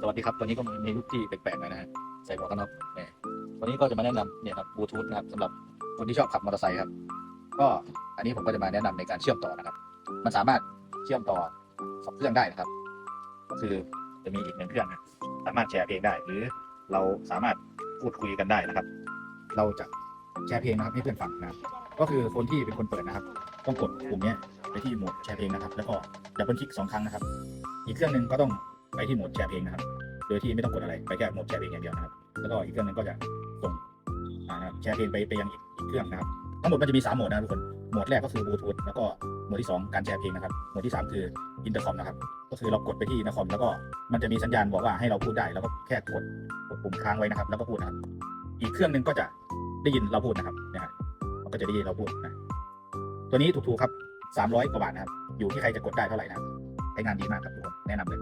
สวัสดีครับวันนี้ก็มีรูปที่แปลกๆหน่อยนะฮะใส่หมวกกันน็อกเนี่ยวันนี้ก็จะมาแนะนำเนี่ยครับบลูทูธนะครับสำหรับคนที่ชอบขับมอเตอร์ไซค์ครับ ก็อันนี้ผมก็จะมาแนะนำในการเชื่อมต่อนะครับ มันสามารถเชื่อมต่อสองเครื่องได้นะครับ ก็คือจะมีอีกหนึ่งเครื่องนะสามารถแชร์เพลงได้ หรือเราสามารถพูดคุยกันได้นะครับ เราจะแชร์เพลงนะครับให้เพื่อนฟังนะครับก็คือคนที่เป็นคนเปิดนะครับ ต้องกดปุ่มนี้ไปที่โหมดแชร์เพลงนะครับ แล้วก็ดับเบิลคลิกสองครั้งนะครับ อีกเครื่องหนึ่งก็ต้อง ไปที่โหมดแชร์เพลงนะครับ โดยที่ไม่ต้องกดอะไร ไปแค่โหมดแชร์เพลงอย่างเดียวนะครับ แล้วก็อีกเครื่องหนึงก็จะส่งนะครับแชร์เพลงไปไปยังอีกเครื่องนะครับ ทั้งหมดมันจะมี 3 โหมดนะทุกคน โหมดแรกก็คือบลูทูธ แล้วก็โหมดที่ 2 การแชร์เพลงนะครับ โหมดที่ 3 คืออินเตอร์คอมนะครับ ก็คือเรากดไปที่อินเตอร์คอมแล้วก็มันจะมีสัญญาณบอกว่าให้เราพูดได้ แล้วก็แค่กดกดปุ่มค้างไว้นะครับ แล้วก็พูดนะครับ อีกเครื่องหนึงก็จะได้ยินเราพูดนะครับนะฮะมันก็จะได้ยินเราพูดนะ ตัวนี้ถูกๆครับ300กว่าบาทนะครับ อยู่ที่ใครจะกดได้เท่าไหร่นะใช้งานดีมากครับทุกคน แนะนำเลย